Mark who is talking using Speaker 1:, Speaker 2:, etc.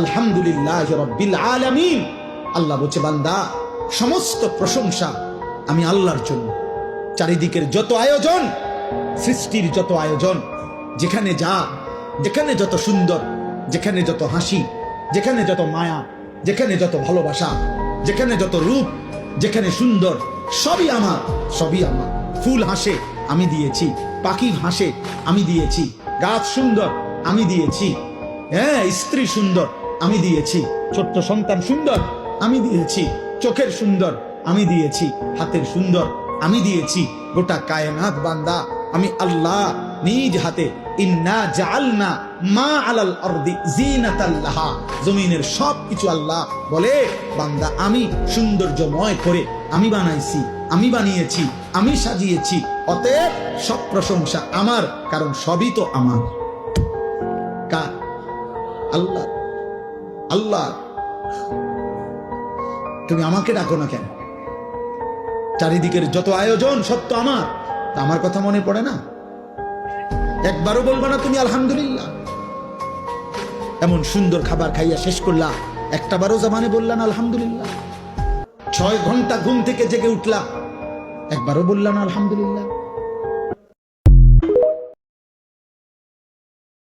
Speaker 1: আলহামদুলিল্লাহ রব্বিল আলামিন। আল্লাহ বলছে, বান্দা, সমস্ত প্রশংসা আমি আল্লাহর জন্য। চারিদিকের যত আয়োজন, সৃষ্টির যত আয়োজন, যেখানে যা, যেখানে যত সুন্দর, যেখানে যত হাসি, যেখানে যত মায়া, যেখানে যত ভালোবাসা, যেখানে যত রূপ, যেখানে সুন্দর, সবই আমার সবই আমার। ফুল হাসে আমি দিয়েছি, পাখি হাসে আমি দিয়েছি, গাছ সুন্দর আমি দিয়েছি হ্যাঁ স্ত্রী সুন্দর আমি দিয়েছি। ছোট্ট সন্তান সুন্দর। আমি দিয়েছি। চোখের সুন্দর। আমি দিয়েছি। হাতের সুন্দর। আমি দিয়েছি। গোটা কায়নাত বান্দা। আমি আল্লাহ নিজ হাতে। ইন্না জাআলনা মা আলাল আরদি জিনাতাল্লাহা জমিনের সব আল্লাহ বলে বান্দা আমি সৌন্দর্যময় করে আমি বানাইছি আমি বানিয়েছি আমি সাজিয়েছি। অতএব সব প্রশংসা আমার কারণ সবই তো আমার। কার? আল্লাহ। আল্লাহ, তুমি আমাকে ডাকো না কেন? চারিদিকের যত আয়োজন তো আমার। আমার কথা মনে পড়ে না? একবারও বলব না তুমি, আলহামদুলিল্লাহ। এমন সুন্দর খাবার খাইয়া শেষ করলা একটা বারও জামানে বললাম আলহামদুলিল্লাহ। ছয় ঘণ্টা ঘুম থেকে জেগে উঠলা, একবারও বললাম আলহামদুলিল্লাহ।